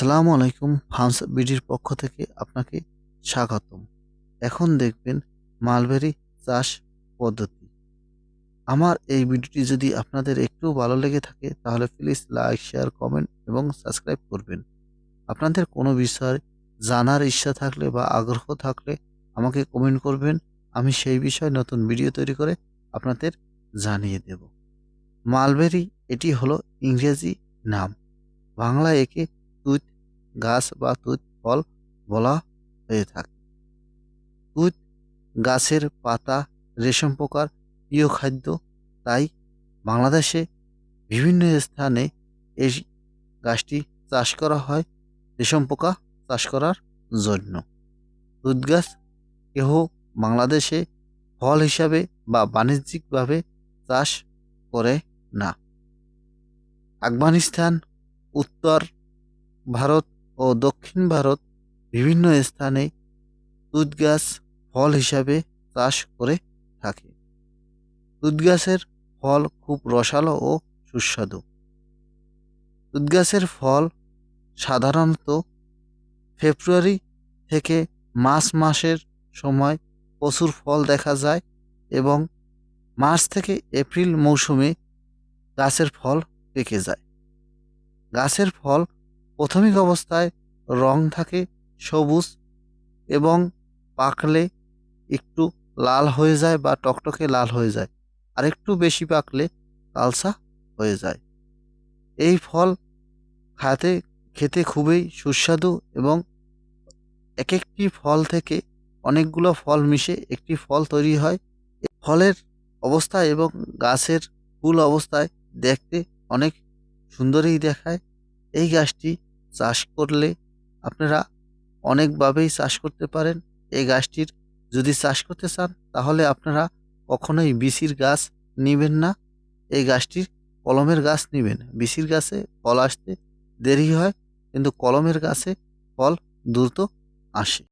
আসসালামু আলাইকুম হামস বিডির পক্ষ থেকে আপনাকে স্বাগতম। এখন দেখবেন মালবেরি চাষ পদ্ধতি। আমার এই ভিডিওটি যদি আপনাদের একটু ভালো লেগে থাকে, তাহলে প্লিজ লাইক শেয়ার কমেন্ট এবং সাবস্ক্রাইব করবেন। আপনাদের কোনো বিষয় জানার ইচ্ছা থাকলে বা আগ্রহ থাকলে আমাকে কমেন্ট করবেন, আমি সেই বিষয়ে নতুন ভিডিও তৈরি করে আপনাদের জানিয়ে দেব। মালবেরি এটি হলো ইংরেজি নাম। বাংলা একে তুত গাছ বা তুত ফল বলা হয়ে থাকে। তুত গাছের পাতা রেশম পোকার প্রিয় খাদ্য, তাই বাংলাদেশে বিভিন্ন স্থানে এই গাছটি চাষ করা হয়, রেশম পোকা চাষ করার জন্য। তুত গাছ কেহ বাংলাদেশে ফল হিসাবে বা বাণিজ্যিকভাবে চাষ করে না। আফগানিস্তান, উত্তর ভারত ও দক্ষিণ ভারত বিভিন্ন স্থানে তুত গাছ ফল হিসাবে চাষ করে থাকে। তুত গাছের ফল খুব রসালো ও সুস্বাদু। তুত গাছের ফল সাধারণত ফেব্রুয়ারি থেকে মার্চ মাসের সময় প্রচুর ফল দেখা যায় এবং মার্চ থেকে এপ্রিল মৌসুমে গাছের ফল পেকে যায়। গাছের ফল প্রাথমিক অবস্থায় রং থাকে সবুজ এবং পাকলে একটু লাল হয়ে যায় বা টকটকে লাল হয়ে যায়। আর একটু বেশি পাকলে কালসা হয়ে যায়। এই ফল খাতে, খেতে খুবই সুস্বাদু এবং এক একটি ফল থেকে অনেকগুলো ফল মিশে একটি ফল তৈরি হয়। ফলের অবস্থা এবং গাছের ফুল অবস্থায় দেখতে অনেক সুন্দরই দেখায়। এই গাছটি চাষ করলে আপনারা অনেকভাবেই চাষ করতে পারেন। এই গাছটির যদি চাষ করতে চান, তাহলে আপনারা কখনোই বিসির গাছ নেবেন না। এই গাছটির কলমের গাছ নেবেন। বিসির গাছে ফল আসতে দেরি হয়, কিন্তু কলমের গাছে ফল দ্রুত আসে।